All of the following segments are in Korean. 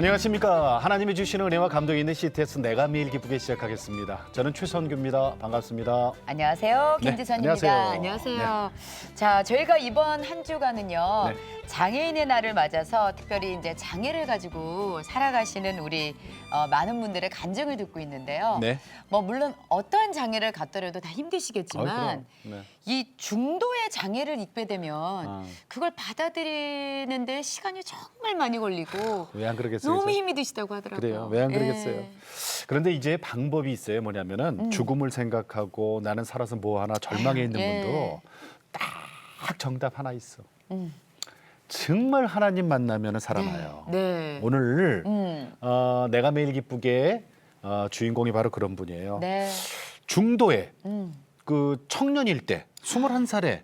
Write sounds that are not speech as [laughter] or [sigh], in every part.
안녕하십니까. 하나님이 주시는 은혜와 감동이 있는 CTS 내가 매일 기쁘게 시작하겠습니다. 저는 최선규입니다. 반갑습니다. 안녕하세요. 네, 김지선입니다. 안녕하세요. 안녕하세요. 자, 저희가 이번 한 주간은요. 네. 장애인의 날을 맞아서 특별히 이제 장애를 가지고 살아가시는 우리 어, 많은 분들의 간증을 듣고 있는데요. 네. 뭐 물론 어떠한 장애를 갖더라도 다 힘드시겠지만. 네. 이 중도의 장애를 입게 되면 아. 그걸 받아들이는데 시간이 정말 많이 걸리고 왜 안 그러겠어요? 너무 저? 힘이 드시다고 하더라고요. 그래요. 왜 안 그러겠어요? 예. 그런데 이제 방법이 있어요. 뭐냐면은 음. 죽음을 생각하고 나는 살아서 뭐 하나 절망해 있는 예. 분도 딱 정답 하나 있어. 음. 정말 하나님 만나면 살아나요. 네. 오늘 음. 어, 내가 매일 기쁘게 어, 주인공이 바로 그런 분이에요. 네. 중도에 음. 그 청년일 때 21살에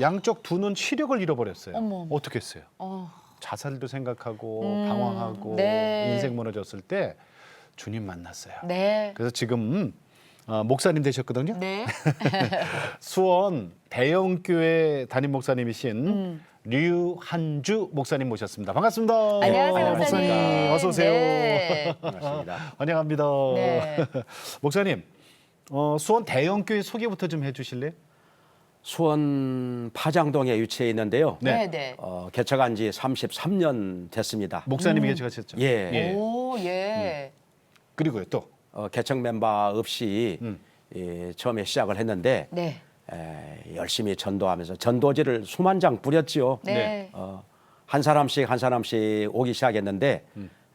양쪽 두 눈 시력을 잃어버렸어요. 어머, 어머. 어떻게 했어요? 어. 자살도 생각하고 음, 방황하고 네. 인생 무너졌을 때 주님 만났어요. 네. 그래서 지금 어, 목사님 되셨거든요. 네. [laughs] 수원 대형교회 담임 목사님이신 음. 류한주 목사님 모셨습니다. 반갑습니다. 안녕하세요, 네, 목사님. 어서 오세요. 네. 반갑습니다. [laughs] 환영합니다. 네. [laughs] 목사님, 어, 수원 대형교회 소개부터 좀 해주실래요? 수원 파장동에 위치해 있는데요. 네. 네, 네. 어, 개척한 지 33년 됐습니다. 목사님이 개척하셨죠? 예. 오, 예. 그리고요 또 어, 개척 멤버 없이 음. 예, 처음에 시작을 했는데 네. 에, 열심히 전도하면서 전도지를 수만 장 뿌렸지요. 네. 네. 어, 한 사람씩 한 사람씩 오기 시작했는데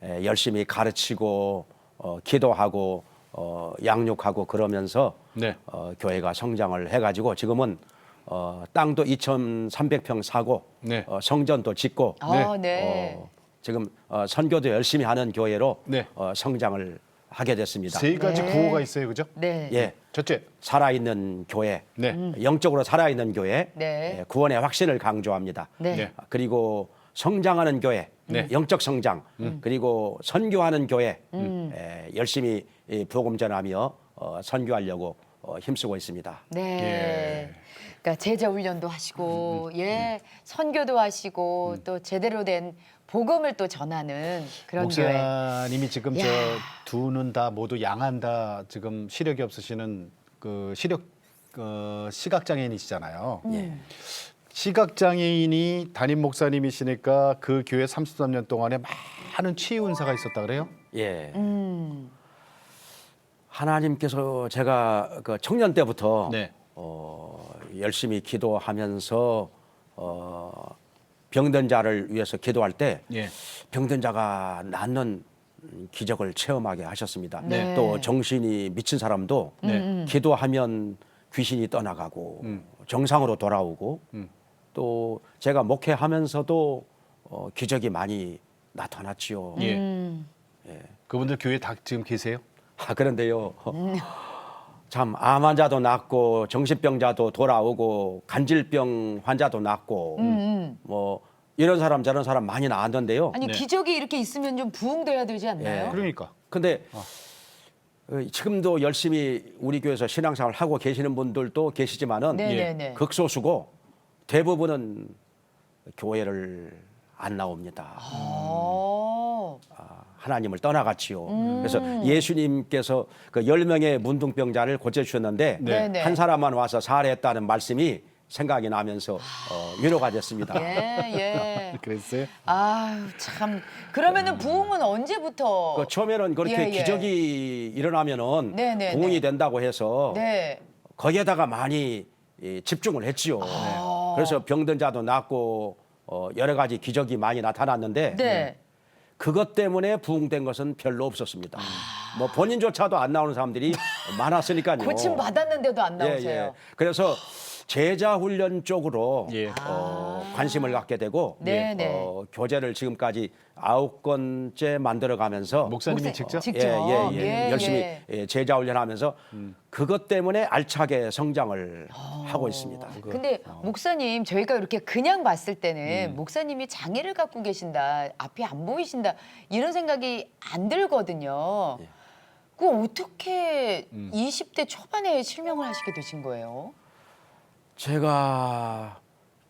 에, 열심히 가르치고 어, 기도하고 어, 양육하고 그러면서 네. 어, 교회가 성장을 해가지고 지금은 어, 땅도 2,300평 사고 네. 어, 성전도 짓고 아, 네. 어, 지금 어, 선교도 열심히 하는 교회로 네. 어, 성장을 하게 됐습니다. 세 가지 네. 구호가 있어요, 그죠? 네. 예, 첫째, 살아있는 교회, 네, 영적으로 살아있는 교회, 네. 예, 구원의 확신을 강조합니다. 네. 네. 아, 그리고 성장하는 교회, 네. 영적 성장, 그리고 선교하는 교회 음. 에, 열심히 이 복음 전하며 어, 선교하려고 어, 힘쓰고 있습니다. 네. 예. 그러니까 제자 훈련도 하시고 예, 선교도 하시고 또 제대로 된 복음을 또 전하는 그런 교회. 목사님이 지금 야. 저 두 눈 다 모두 양한다 지금 시력이 없으시는 그 시력 어, 시각 장애인이시잖아요. 예. 시각 장애인이 담임 목사님이시니까 그 교회 33년 동안에 많은 치유 은사가 있었다 그래요? 예. 음. 하나님께서 제가 그 청년 때부터 네. 어, 열심히 기도하면서 어, 병든 자를 위해서 기도할 때 예. 병든 자가 낫는 기적을 체험하게 하셨습니다. 네. 또 정신이 미친 사람도 네. 기도하면 귀신이 떠나가고 음. 정상으로 돌아오고 음. 또 제가 목회하면서도 어, 기적이 많이 나타났지요. 예. 음. 그분들 교회 다 지금 계세요? 아, 그런데요. 음. [laughs] 참 암 환자도 낫고 정신병자도 돌아오고 간질병 환자도 낫고 음, 음. 뭐 이런 사람 저런 사람 많이 나왔는데요. 아니 네. 기적이 이렇게 있으면 좀 부흥돼야 되지 않나요? 예. 그러니까. 근데 어, 지금도 열심히 우리 교회에서 신앙생활 하고 계시는 분들도 계시지만은 네, 예. 네, 네. 극소수고 대부분은 교회를 안 나옵니다. 어. 아, 하나님을 떠나갔지요. 음. 그래서 예수님께서 그 열 명의 문둥병자를 고쳐주셨는데 네, 네. 한 사람만 와서 살해했다는 말씀이 생각이 나면서 어, 위로가 됐습니다. 예, 예. [laughs] 그랬어요? 아유, 참. 그러면은 부흥은 언제부터? 그 처음에는 그렇게 예, 예. 기적이 일어나면은 네, 네, 부흥이 네. 된다고 해서 네. 거기에다가 많이 이, 집중을 했지요. 아. 그래서 병든 자도 낫고 어, 여러 가지 기적이 많이 나타났는데 네. 그것 때문에 부흥된 것은 별로 없었습니다. 아. 뭐 본인조차도 안 나오는 사람들이 많았으니까요. 고침 받았는데도 안 예, 나오세요. 예. 그래서 제자 훈련 쪽으로 예. 어, 관심을 갖게 되고 아. 네, 네. 어, 교재를 지금까지 아홉 건째 만들어가면서 목사님이 목사- 직접? 직접. 예, 예, 예. 예, 열심히 예. 예, 제자 훈련하면서 그것 때문에 알차게 성장을 아. 하고 있습니다. 근데 목사님 저희가 이렇게 그냥 봤을 때는 목사님이 장애를 갖고 계신다 앞이 안 보이신다 이런 생각이 안 들거든요. 예. 그 어떻게 20대 초반에 실명을 하시게 되신 거예요? 제가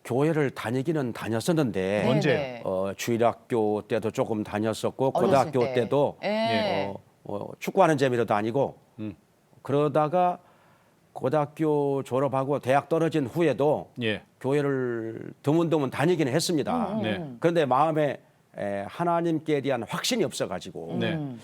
교회를 다니기는 다녔었는데 네, 언제? 네. 어, 주일학교 때도 조금 다녔었고 어렸을 고등학교 때. 때. 도 예. 어, 어, 축구하는 재미로 다니고 음. 그러다가 고등학교 졸업하고 대학 떨어진 후에도 예. 교회를 드문드문 다니기는 했습니다. 음, 네. 그런데 마음에 에, 하나님께 대한 확신이 없어가지고 네. 음.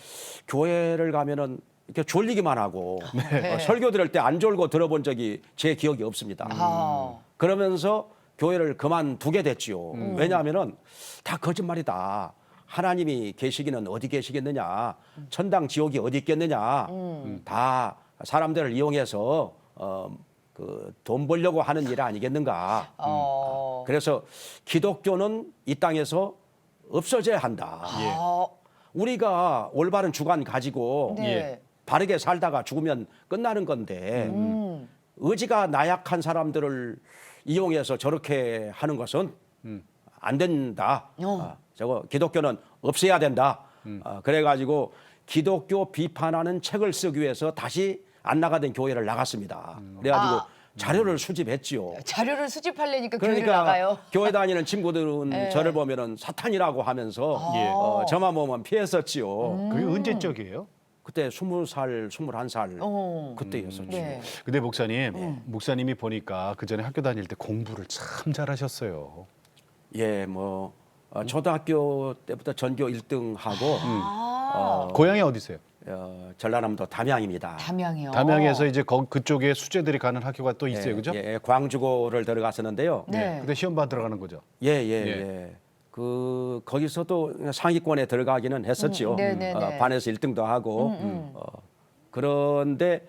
교회를 가면은 이렇게 졸리기만 하고 [laughs] 네. 어, 설교 들을 때 안 졸고 들어본 적이 제 기억이 없습니다. 아. 그러면서 교회를 그만두게 됐지요. 음. 왜냐하면은 다 거짓말이다. 하나님이 계시기는 어디 계시겠느냐, 천당 지옥이 어디 있겠느냐, 음. 다 사람들을 이용해서 어, 그 돈 벌려고 하는 일 아니겠는가. 어. 그래서 기독교는 이 땅에서 없어져야 한다. 아. 우리가 올바른 주관 가지고 네. 예. 바르게 살다가 죽으면 끝나는 건데 음. 의지가 나약한 사람들을 이용해서 저렇게 하는 것은 안 된다. 어. 아, 저거 기독교는 없애야 된다. 아, 그래가지고 기독교 비판하는 책을 쓰기 위해서 다시 안 나가던 교회를 나갔습니다. 그래가지고 아. 자료를 수집했지요. 자료를 수집하려니까 교회를 그러니까 나가요. 교회 다니는 친구들은 [laughs] 네. 저를 보면은 사탄이라고 하면서 예. 어, 저만 보면 피했었지요. 그게 언제적이에요? 그때 스무 살, 스물한 살 어. 그때였었죠. 네. 근데 목사님, 목사님이 보니까 그 전에 학교 다닐 때 공부를 참 잘하셨어요. 예, 뭐 어, 초등학교 때부터 전교 1등 하고 아. 고향이 어디세요? 어, 전라남도 담양입니다. 담양이요. 담양에서 이제 거, 그쪽에 수재들이 가는 학교가 또 있어요, 예, 그죠? 예, 광주고를 들어갔었는데요. 네. 그때 시험 받으러 가는 거죠. 예, 예, 예. 예. 그 거기서도 상위권에 들어가기는 했었지요. 음, 네, 네, 어, 네. 반에서 1등도 하고. 어, 그런데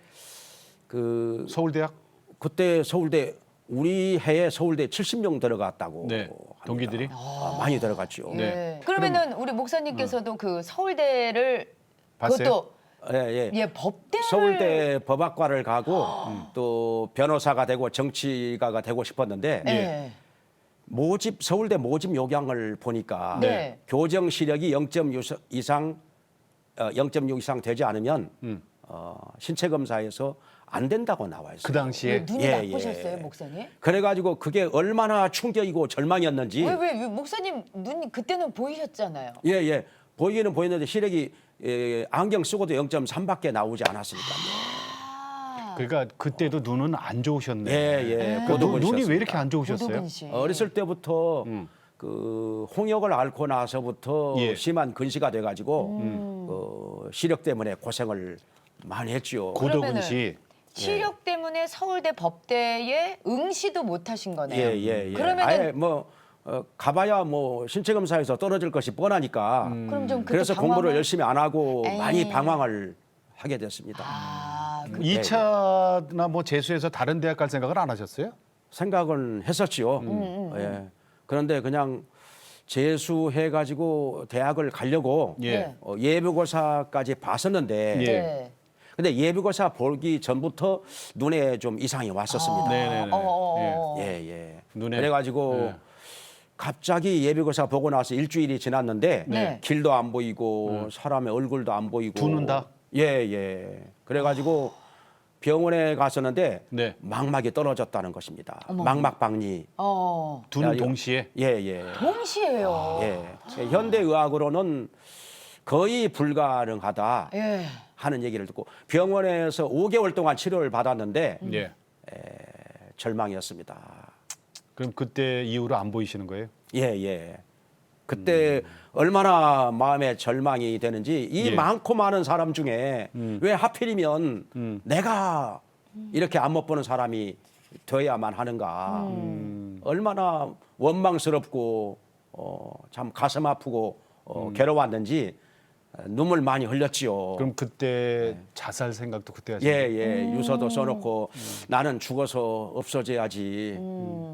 그 서울대학? 그때 서울대 우리 해에 서울대 70명 들어갔다고 네, 합니다. 동기들이? 아, 많이 들어갔죠. 예. 네. 그러면은 우리 목사님께서도 그 서울대를 봤어요? 그것도 예, 예. 예 법대를 서울대 법학과를 가고 또 변호사가 되고 정치가가 되고 싶었는데 예. 모집 서울대 모집 요강을 보니까 네. 교정 시력이 0.6 이상 어, 0.6 이상 되지 않으면 음. 어, 신체 검사에서 안 된다고 나와 있어요. 그 당시에 눈이 예, 나쁘셨어요, 예. 목사님? 그래가지고 그게 얼마나 충격이고 절망이었는지 왜왜 목사님 눈이 그때는 보이셨잖아요. 예, 예. 보이기는 보였는데 시력이 예, 안경 쓰고도 0.3밖에 나오지 않았으니까요. 아. 그러니까 그때도 눈은 안 좋으셨네. 예, 예. 네. 그 눈- 눈이. 왜 이렇게 안 좋으셨어요? 고도근시. 어렸을 때부터 음. 그 홍역을 앓고 나서부터 예. 심한 근시가 음. 돼가지고 어, 시력 때문에 고생을 많이 했지요. 고도근시. 시력 때문에 서울대 법대에 응시도 못 하신 거네요. 예, 예, 예. 그러면은 아예 뭐 어, 가봐야 뭐 신체 검사에서 떨어질 것이 뻔하니까. 그럼 좀 그때 그래서 방황을- 공부를 열심히 안 하고 에이. 많이 방황을 하게 됐습니다. 아, 그, 네, 2차나 뭐 재수해서 다른 대학 갈 생각을 안 하셨어요? 생각은 했었지요. 음, 예. 그런데 그냥 재수해 가지고 대학을 가려고 예. 네. 어, 예비고사까지 봤었는데 예. 네. 근데 예비고사 보기 전부터 눈에 좀 이상이 왔었습니다. 네, 네, 네. 어, 어, 어. 예, 예. 눈에. 그래가지고 네. 갑자기 예비고사 보고 나서 일주일이 지났는데 네. 길도 안 보이고 사람의 얼굴도 안 보이고 두 눈 다? 예, 예. 그래가지고 병원에 갔었는데 네. 망막이 떨어졌다는 것입니다. 어머. 망막 박리. 어. 두 눈 동시에. 예, 예. 동시에요. 예. 현대 의학으로는 거의 불가능하다 예. 하는 얘기를 듣고 병원에서 5개월 동안 치료를 받았는데 예. 절망이었습니다. 그럼 그때 이후로 안 보이시는 거예요? 예, 예. 그때 얼마나 마음에 절망이 되는지 이 예. 많고 많은 사람 중에 왜 하필이면 내가 이렇게 안 못 보는 사람이 되어야만 하는가. 얼마나 원망스럽고 어, 참 가슴 아프고 어, 괴로웠는지 눈물 많이 흘렸지요. 그럼 그때 자살 생각도 그때 어. 예? 예. 유서도 써놓고 나는 죽어서 없어져야지.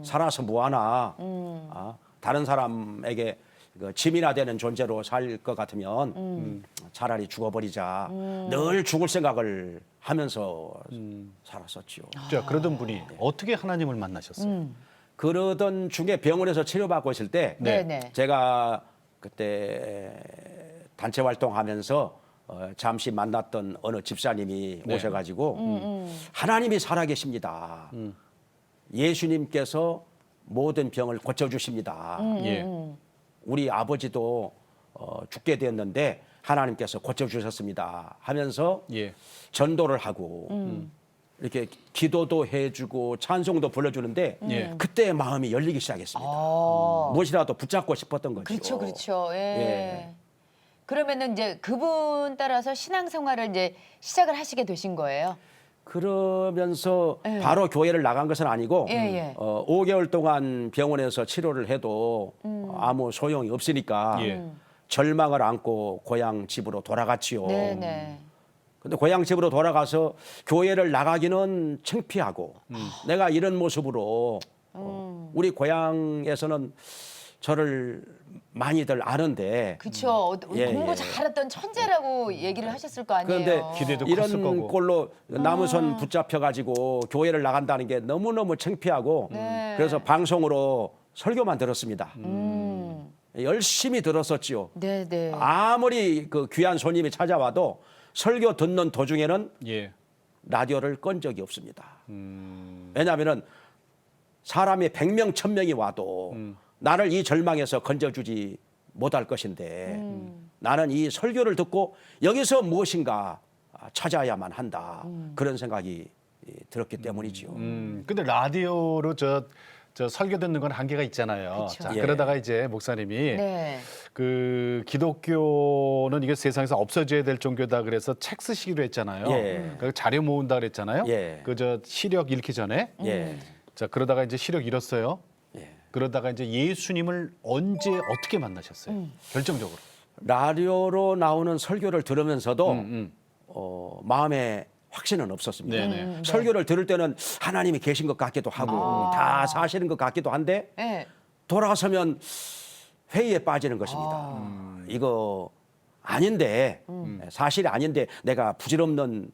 살아서 뭐하나. 아, 다른 사람에게 그 짐이나 되는 존재로 살 것 같으면 음, 차라리 죽어버리자. 늘 죽을 생각을 하면서 살았었지요. 자, 그러던 분이 어떻게 하나님을 만나셨어요? 그러던 중에 병원에서 치료받고 있을 때 네, 네. 제가 그때 단체 활동하면서 어, 잠시 만났던 어느 집사님이 네. 오셔가지고 음, 하나님이 살아계십니다. 예수님께서 모든 병을 고쳐 주십니다. 예. 우리 아버지도 어, 죽게 되었는데 하나님께서 고쳐 주셨습니다. 하면서 예. 전도를 하고 이렇게 기도도 해주고 찬송도 불러주는데 예. 그때 마음이 열리기 시작했습니다. 어. 무엇이라도 붙잡고 싶었던 거죠. 그렇죠, 그렇죠. 예. 예. 그러면은 이제 그분 따라서 신앙생활을 이제 시작을 하시게 되신 거예요. 그러면서 예. 바로 교회를 나간 것은 아니고 예, 예. 어, 5개월 동안 병원에서 치료를 해도 음. 아무 소용이 없으니까 예. 절망을 안고 고향 집으로 돌아갔지요. 네, 네. 근데 고향 집으로 돌아가서 교회를 나가기는 창피하고 내가 이런 모습으로 어, 우리 고향에서는 저를 많이들 아는데 그렇죠. 예, 공부 예. 잘했던 천재라고 얘기를 하셨을 거 아니에요. 그런데 기대도 컸을 이런 거고. 꼴로 나무선 아. 붙잡혀 가지고 교회를 나간다는 게 너무 너무 창피하고 네. 그래서 방송으로 설교만 들었습니다. 음. 열심히 들었었지요. 네, 네. 아무리 그 귀한 손님이 찾아와도 설교 듣는 도중에는 예. 라디오를 건 적이 없습니다. 음. 왜냐하면은 사람이 100명, 1000명이 와도 음. 나를 이 절망에서 건져주지 못할 것인데 음. 나는 이 설교를 듣고 여기서 무엇인가 찾아야만 한다. 음. 그런 생각이 들었기 때문이지요. 음. 근데 라디오로 저, 저 설교 듣는 건 한계가 있잖아요. 그쵸. 자, 예. 그러다가 이제 목사님이 네. 그 기독교는 이게 세상에서 없어져야 될 종교다 그래서 책 쓰시기로 했잖아요. 예. 그 자료 모은다 그랬잖아요. 예. 그저 시력 잃기 전에. 예. 자 그러다가 이제 시력 잃었어요. 예. 그러다가 이제 예수님을 언제 어떻게 만나셨어요? 음. 결정적으로. 라디오로 나오는 설교를 들으면서도 음, 음. 어, 마음에 확신은 없었습니다. 네네. 음, 네. 설교를 들을 때는 하나님이 계신 것 같기도 하고 아. 다 사실인 것 같기도 한데 네. 돌아서면 회의에 빠지는 것입니다. 아. 이거 아닌데 음. 사실이 아닌데 내가 부질없는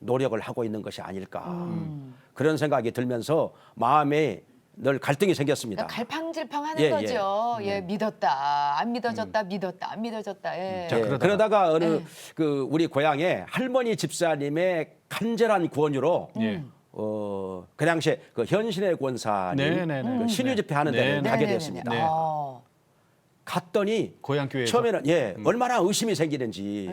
노력을 하고 있는 것이 아닐까 음. 그런 생각이 들면서 마음에 늘 갈등이 생겼습니다. 그러니까 갈팡질팡하는 예, 예. 거죠. 예, 믿었다, 안 믿어졌다, 믿었다, 안 믿어졌다. 예. 자, 예, 그러다가- 그러다가 어느 네. 그 우리 고향에 할머니 집사님의 간절한 구원으로 예. 어, 그 당시에 그 현신의 권사님 네네네. 그 신유 집회 하는 네. 데를 네, 가게. 됐습니다. 네. 아. 갔더니 고향 교회에서 처음에는 예 얼마나 의심이 생기는지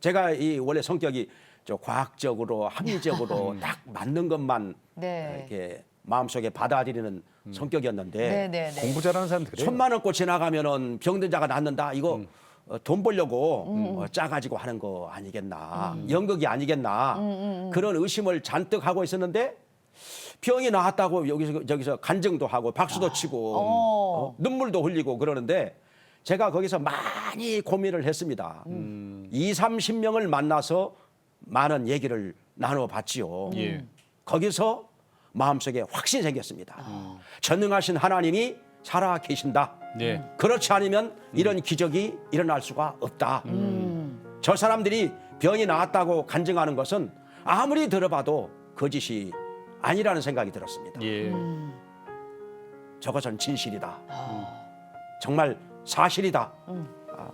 제가 이 원래 성격이 저 과학적으로 합리적으로 딱 맞는 것만 네. 이렇게 마음속에 받아들이는 성격이었는데 네네네. 공부 잘하는 사람 그래요. 천만 원꽃 지나가면은 병든 자가 낫는다 이거 음. 어, 돈 벌려고 어, 짜가지고 하는 거 아니겠나 연극이 아니겠나 음, 그런 의심을 잔뜩 하고 있었는데 병이 나았다고 여기서 저기서 간증도 하고 박수도 치고 어. 어, 눈물도 흘리고 그러는데 제가 거기서 많이 고민을 했습니다. 음. 이 30명을 만나서 많은 얘기를 나눠 봤지요. 예. 거기서 마음속에 확신이 생겼습니다. 아. 전능하신 하나님이 살아 계신다. 예. 그렇지 않으면 이런 기적이 일어날 수가 없다. 음. 저 사람들이 병이 나았다고 간증하는 것은 아무리 들어봐도 거짓이 아니라는 생각이 들었습니다. 예. 음. 저것은 진실이다. 아. 정말 사실이다. 음. 아,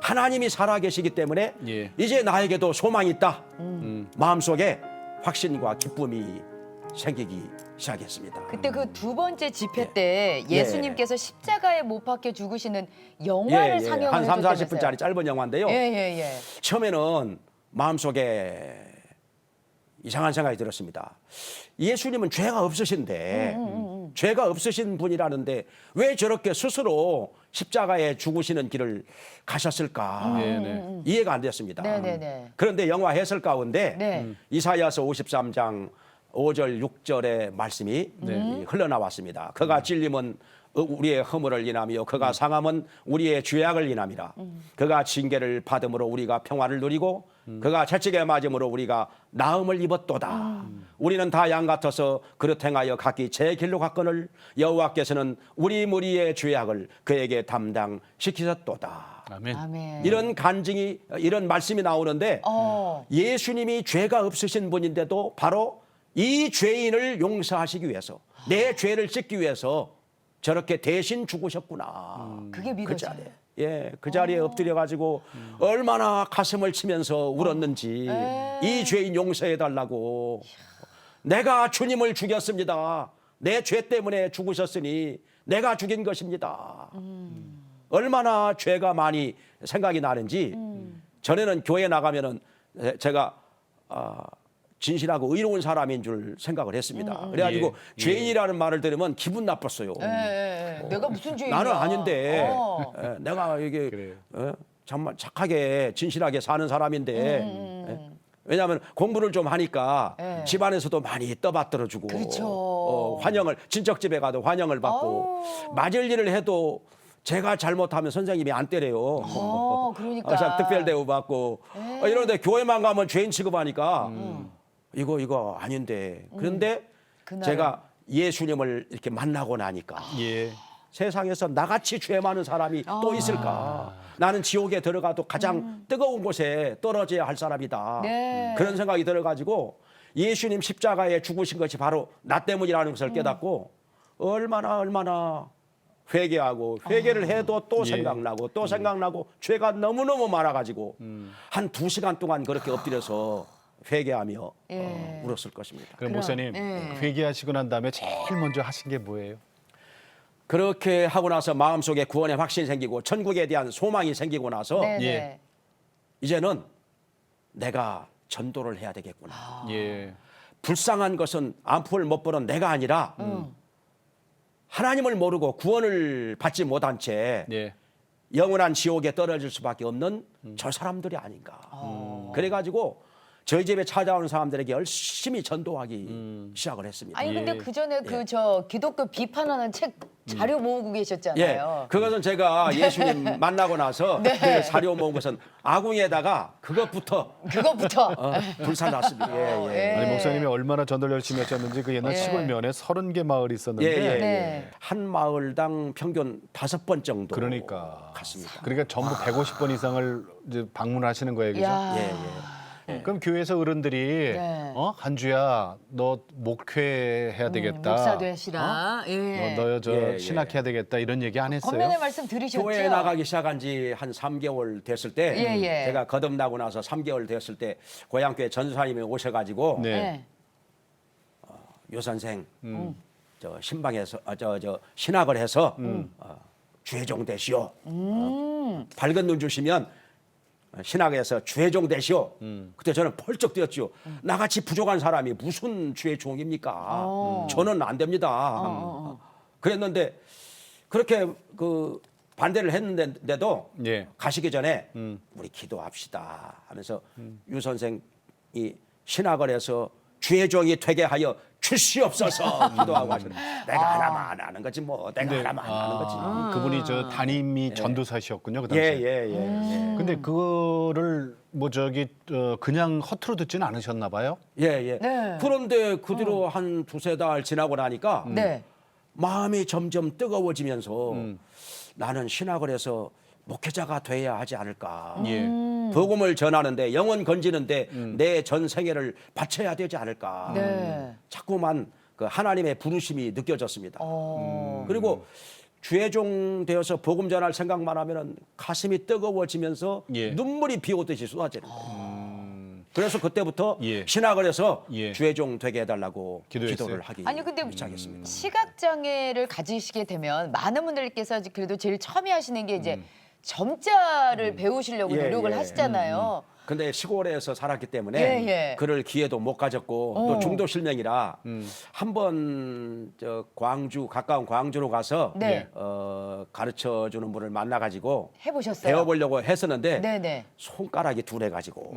하나님이 살아계시기 때문에 예. 이제 나에게도 소망이 있다. 음. 마음속에 확신과 기쁨이 생기기 시작했습니다. 그때 그 두 번째 집회 때 예. 예수님께서 십자가에 못 박혀 죽으시는 영화를 상영을 한 3, 해줬다면서요. 40분짜리 짧은 영화인데요. 예, 예, 예. 처음에는 마음속에 이상한 생각이 들었습니다. 예수님은 죄가 없으신데 음, 죄가 없으신 분이라는데 왜 저렇게 스스로 십자가에 죽으시는 길을 가셨을까? 네, 네. 이해가 안 됐습니다. 네, 네, 네. 그런데 영화 해설 가운데 네. 음. 이사야서 53장 5절 6절의 말씀이 네. 이 흘러나왔습니다. 그가 찔림은 우리의 허물을 인하며 그가 상함은 우리의 죄악을 인함이라. 그가 징계를 받음으로 우리가 평화를 누리고 그가 채찍에 맞음으로 우리가 나음을 입었도다. 우리는 다 양 같아서 그릇 행하여 각기 제 길로 갔거늘 여호와께서는 우리 무리의 죄악을 그에게 담당시키셨도다. 아멘. 아멘. 이런 간증이 이런 말씀이 나오는데 어. 예수님이 죄가 없으신 분인데도 바로 이 죄인을 용서하시기 위해서 내 죄를 씻기 위해서 저렇게 대신 죽으셨구나. 그게 그 믿어져요. 자리에 예, 그 자리에 엎드려 가지고 얼마나 가슴을 치면서 울었는지 에. 이 죄인 용서해 달라고 내가 주님을 죽였습니다. 내 죄 때문에 죽으셨으니 내가 죽인 것입니다. 얼마나 죄가 많이 생각이 나는지 전에는 교회 나가면은 에, 제가 아, 진실하고 의로운 사람인 줄 생각을 했습니다. 그래가지고 예, 예. 죄인이라는 말을 들으면 기분 나빴어요. 예, 예, 예. 내가 무슨 죄인이야? 나는 아닌데 어. 에, 내가 이게 그래요. 어? 정말 착하게 진실하게 사는 사람인데 음, 에? 왜냐하면 공부를 좀 하니까 예. 집안에서도 많이 떠받들어주고 그렇죠. 어, 환영을 친척 집에 가도 환영을 받고 아우. 맞을 일을 해도 제가 잘못하면 선생님이 안 때려요. 어, 그러니까. 항상 [laughs] 특별 대우 받고 예. 어, 이런데 교회만 가면 죄인 취급하니까 음. 이거 이거 아닌데 그런데 그날은. 제가 예수님을 이렇게 만나고 나니까 예. 세상에서 나같이 죄 많은 사람이 아. 또 있을까? 나는 지옥에 들어가도 가장 뜨거운 곳에 떨어져야 할 사람이다. 음. 네. 그런 생각이 들어가지고 예수님 십자가에 죽으신 것이 바로 나 때문이라는 음. 것을 깨닫고 얼마나 얼마나 회개하고 회개를 해도 또 예. 생각나고 또 생각나고 죄가 너무너무 많아가지고 한 두 시간 동안 그렇게 엎드려서 회개하며 예. 어, 울었을 것입니다. 그럼 목사님 예. 회개하시고 난 다음에 제일 먼저 하신 게 뭐예요? 그렇게 하고 나서 마음속에 구원의 확신이 생기고 천국에 대한 소망이 생기고 나서 네, 예. 네. 이제는 내가 전도를 해야 되겠구나. 아. 예. 불쌍한 것은 안풀 못 보는 내가 아니라 하나님을 모르고 구원을 받지 못한 채 예. 영원한 지옥에 떨어질 수밖에 없는 저 사람들이 아닌가. 그래가지고 저희 집에 찾아오는 사람들에게 열심히 전도하기 시작을 했습니다. 아니 근데 예. 그 전에 그 저 기독교 비판하는 책 자료 모으고 예, 계셨잖아요. 그것은 제가 예수님 만나고 나서 [laughs] 네. 그 사료 모은 것은 아궁에다가 그것부터 그거부터 어, 불살났습니다. 예, 예. 예. 아니 목사님이 얼마나 전도를 열심히 하셨는지 그 옛날 예. 시골 면에 서른 개 마을이 예, 있었는데 예, 예. 네. 한 마을당 평균 다섯 번 정도 그러니까 갔습니다. 그러니까 전부 150번 이상을 이제 방문하시는 거예요, 그죠? 야. 예, 예. 그럼 교회에서 어른들이 네. 어 한주야 너 목회해야 되겠다. 음, 목사 되시라. 예. 너, 너저 예, 예. 신학해야 되겠다 이런 얘기 안 했어요? 건면의 말씀 들으셨죠? 교회에 나가기 시작한 지 한 3개월 됐을 때 예, 예. 제가 거듭나고 나서 3개월 됐을 때 고향 교회 전사님이 오셔 가지고 네. 네. 요 선생 음. 저 신방에서 어, 저, 저 신학을 해서 음. 어, 죄종 되시오. 어, 밝은 눈 주시면 신학에서 죄종 되시오. 음. 그때 저는 펄쩍 뛰었죠. 나같이 부족한 사람이 무슨 죄종입니까? 어. 저는 안 됩니다. 그랬는데 그렇게 그 반대를 했는데도 예. 가시기 전에 음. 우리 기도합시다 하면서 유 선생이 신학을 해서 죄종이 되게 하여 주시옵소서 [laughs] 기도하고 하시는 내가 하나만 하는 거지 뭐 내가 하나만 하는 거지 아, 그분이 저 담임이 전도사셨군요, 그 당시에. 예예 예 예, 근데 그거를 뭐 저기 어, 그냥 허투루 듣지는 않으셨나 봐요. 예, 예. 네. 그런데 그 뒤로 한 두세 달 지나고 나니까 네. 마음이 점점 뜨거워지면서 나는 신학을 해서 목회자가 돼야 하지 않을까. 예. 복음을 전하는데 영혼 건지는데 내 전 생애를 바쳐야 되지 않을까. 네. 자꾸만 그 하나님의 부르심이 느껴졌습니다. 어. 그리고 주의종 되어서 복음 전할 생각만 하면은 가슴이 뜨거워지면서 예. 눈물이 비오듯이 쏟아지는 거예요. 그래서 그때부터 예. 신학을 해서 예. 주의종 되게 해달라고 기도했어요? 기도를 하기 아니 근데 시작했습니다. 시각 장애를 가지시게 되면 많은 분들께서 그래도 제일 처음에 하시는 게 이제 점자를 배우시려고 음. 예, 노력을 예. 하시잖아요. 근데 시골에서 살았기 때문에 예, 예. 그럴 기회도 못 가졌고 어. 또 중도 실명이라 한번 저 광주 가까운 광주로 가서 네. 어, 가르쳐 주는 분을 만나 가지고 해보셨어요? 배워보려고 했었는데 네네. 손가락이 둘해 가지고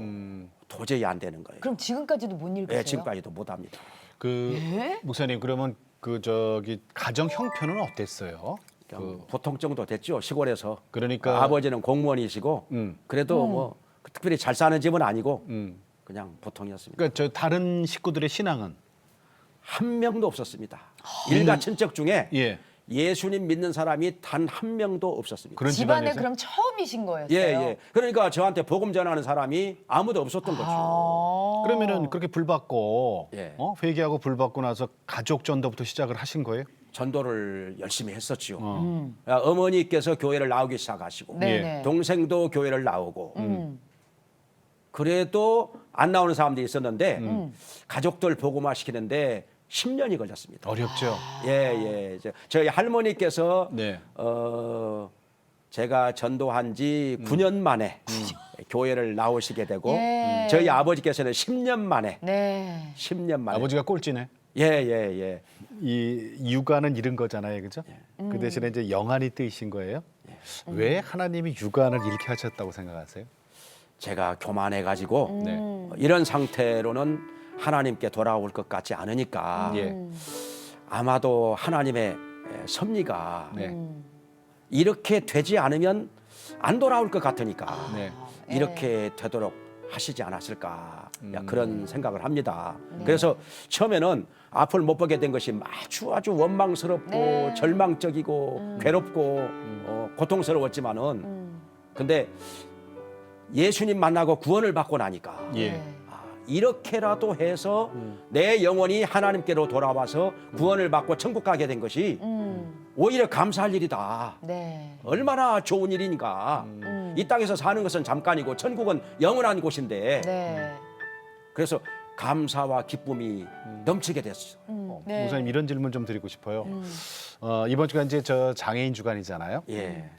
도저히 안 되는 거예요. 그럼 지금까지도 못 읽으세요? 예, 지금까지도 못 합니다. 그 예? 목사님 그러면 그 저기 가정 형편은 어땠어요? 그 보통 정도 됐죠 시골에서. 그러니까- 아버지는 공무원이시고 음. 그래도 뭐 특별히 잘 사는 집은 아니고 음. 그냥 보통이었습니다. 그러니까 저 다른 식구들의 신앙은 한 명도 없었습니다. 일가 친척 중에 예. 예수님 믿는 사람이 단 한 명도 없었습니다. 그런 집안에 집안에서 그럼 처음이신 거였어요? 예, 예. 그러니까 저한테 복음 전하는 사람이 아무도 없었던 거죠. 아. 그러면은 그렇게 불 받고 예. 어? 회개하고 불 받고 나서 가족 전도부터 시작을 하신 거예요? 전도를 열심히 했었죠. 어. 야, 어머니께서 교회를 나오기 시작하시고 네 네. 동생도 교회를 나오고 음. 그래도 안 나오는 사람들이 있었는데 음. 가족들 복음화 시키는데 10년이 걸렸습니다. 어렵죠. 예, 예. 저- 저희 할머니께서 네. 어 제가 전도한 지 9년 만에 교회를 나오시게 되고 예. 저희 아버지께서는 10년 만에 네. 10년 만에 아버지가 꼴찌네. 예, 예, 예. 이 육아는 잃은 거잖아요, 그죠? 그 대신에 이제 영안이 뜨이신 거예요. 왜 하나님이 육안을 잃게 하셨다고 생각하세요? 제가 교만해 가지고 네. 이런 상태로는 하나님께 돌아올 것 같지 않으니까 예. 아마도 하나님의 섭리가 네. 이렇게 되지 않으면 안 돌아올 것 같으니까 네. 이렇게 되도록 하시지 않았을까 야, 음. 그런 생각을 합니다. 그래서 처음에는 앞을 못 보게 된 것이 아주 아주 원망스럽고 네. 절망적이고 괴롭고 어, 고통스러웠지만은 음. 근데 예수님 만나고 구원을 받고 나니까 예. 네. 아, 이렇게라도 해서 내 영혼이 하나님께로 돌아와서 구원을 받고 천국 가게 된 것이 음. 오히려 감사할 일이다. 네. 얼마나 좋은 일인가. 음. 이 땅에서 사는 것은 잠깐이고 천국은 영원한 곳인데 네. 그래서 감사와 기쁨이 넘치게 됐어요. 음. 어, 네. 목사님 이런 질문 좀 드리고 싶어요. 음. 어, 이번 주가 이제 저 장애인 주간이잖아요. 예.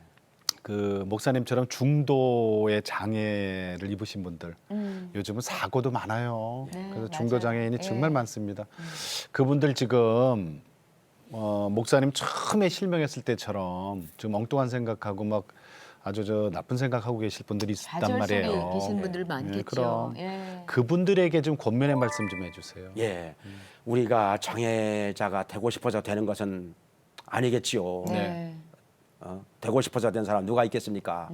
그 목사님처럼 중도의 장애를 입으신 분들 음. 요즘은 사고도 많아요. 네, 그래서 맞아요. 중도 장애인이 예. 정말 많습니다. 그분들 지금 어, 목사님 처음에 실명했을 때처럼 좀 엉뚱한 생각하고 막 아주 저 나쁜 생각하고 계실 분들이 있단 좌절 속에 말이에요. 계신 분들 많겠죠. 그럼. 예. 그분들에게 좀 권면의 말씀 좀 해주세요. 예. 우리가 장애자가 되고 싶어서 되는 것은 아니겠지요. 네. 어, 되고 싶어서 된 사람 누가 있겠습니까?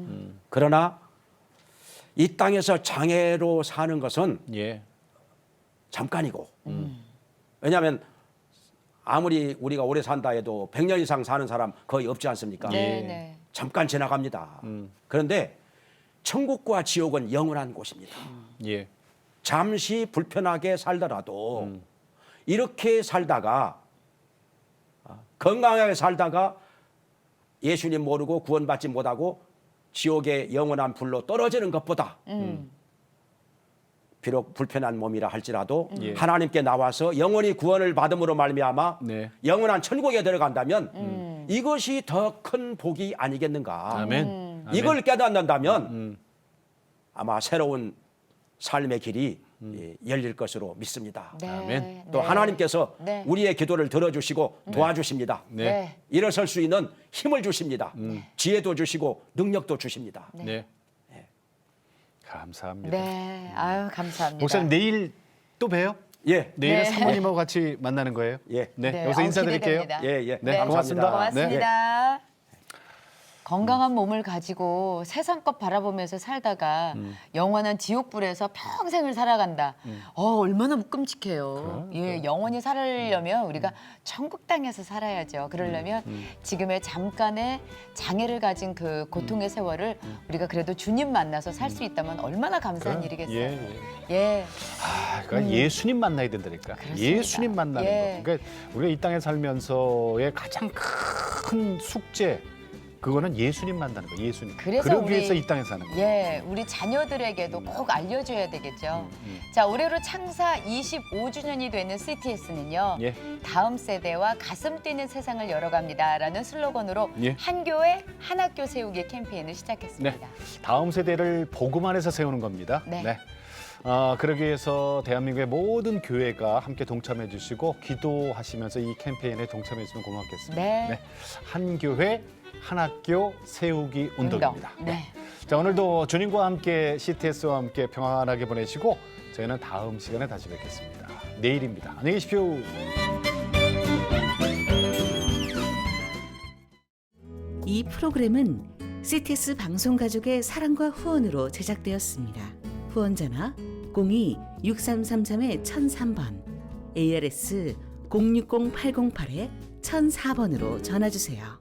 그러나 이 땅에서 장애로 사는 것은 예. 잠깐이고. 왜냐하면 아무리 우리가 오래 산다 해도 100년 이상 사는 사람 거의 없지 않습니까? 네. 예. 네. 잠깐 지나갑니다. 음. 그런데 천국과 지옥은 영원한 곳입니다. 예. 잠시 불편하게 살더라도 이렇게 살다가 아, 건강하게 살다가 예수님 모르고 구원받지 못하고 지옥의 영원한 불로 떨어지는 것보다 음. 비록 불편한 몸이라 할지라도 예. 하나님께 나와서 영원히 구원을 받음으로 말미암아 네. 영원한 천국에 들어간다면 음. 이것이 더 큰 복이 아니겠는가? 아멘. 음. 아멘. 이걸 깨닫는다면 음. 아마 새로운 삶의 길이 예, 열릴 것으로 믿습니다. 네. 아멘. 또 네. 하나님께서 네. 우리의 기도를 들어주시고 도와주십니다. 네. 네. 일어설 수 있는 힘을 주십니다. 지혜도 주시고 능력도 주십니다. 네. 감사합니다. 네. 아유, 감사합니다. 목사님 내일 또 봬요? 예, 내일은 네. 사모님하고 같이 만나는 거예요? 예. 네. 네, 여기서 아우, 인사드릴게요. 기대됩니다. 예, 예. 네, 네, 고맙습니다. 고맙습니다. 건강한 몸을 가지고 세상 것 바라보면서 살다가 음. 영원한 지옥불에서 평생을 살아간다. 어, 얼마나 끔찍해요. 그럼, 예, 영원히 살려면 우리가 천국 땅에서 살아야죠. 그러려면 음. 지금의 잠깐의 장애를 가진 그 고통의 세월을 우리가 그래도 주님 만나서 살 수 있다면 얼마나 감사한 음. 그래. 일이겠어요. 예, 예. 예. 아, 그러니까 예수님 만나야 된다니까. 그렇습니다. 예수님 만나는 예. 거. 그러니까 우리가 이 땅에 살면서의 가장 큰 숙제 그거는 예수님 만나는 거. 예수님. 그래서 그러기 우리- 위해서 이 땅에 사는 거. 예, 우리 자녀들에게도 꼭 알려줘야 되겠죠. 음. 자, 올해로 창사 25주년이 되는 CTS는요. 예. 다음 세대와 가슴 뛰는 세상을 열어갑니다라는 슬로건으로 예. 한 교회 한 학교 세우기 캠페인을 시작했습니다. 다음 세대를 보고만 해서 세우는 겁니다. 네. 아, 그러기 위해서 대한민국의 모든 교회가 함께 동참해 주시고 기도하시면서 이 캠페인에 동참해 주시면 고맙겠습니다. 네. 한 교회 한 학교 세우기 운동입니다. 운동. 네. 자, 오늘도 주님과 함께 CTS와 함께 평안하게 보내시고 저희는 다음 시간에 다시 뵙겠습니다. 내일입니다. 안녕히 계십시오. 이 프로그램은 CTS 방송 가족의 사랑과 후원으로 제작되었습니다. 후원전화 02-6333-1003번 ARS 060-808-1004번으로 전화 주세요.